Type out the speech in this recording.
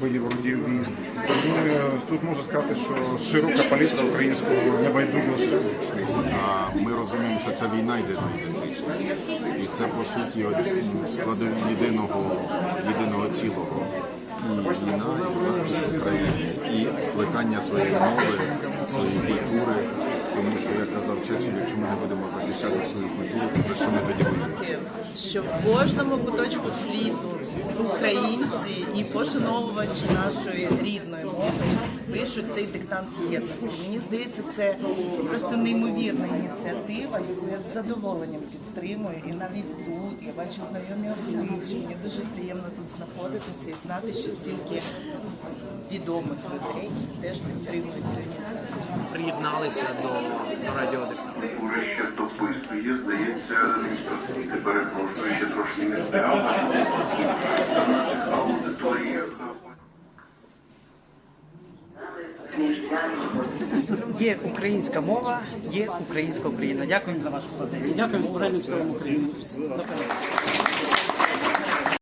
видів родів військ. Е, тут можна сказати, що широка палітра українського небайдужого. Ми розуміємо, що ця війна йде за ідентичність. І це по суті от, складові єдиного, єдиного цілого. І війна, і захист України, і плекання своєї мови, своєї культури. Черчилль, якщо ми не будемо захищати свою культуру, то за що ми тоді воюємо? що в кожному куточку світу українці і пошановувачі нашої рідної мови пишуть цей диктант єдності. Мені здається, це просто неймовірна ініціатива, яку я з задоволенням підтримую. І навіть тут я бачу знайомі обличчя. Мені дуже приємно тут знаходитися і знати, що стільки відомих людей теж підтримують. Приєдналися до, до радіодиктанту. Уже ще дописує, здається, адміністраційки перепрошую, ще трошки не збирав на. Є українська мова, є українська Україна. Дякуємо за вашу. Дякую збройним силам України.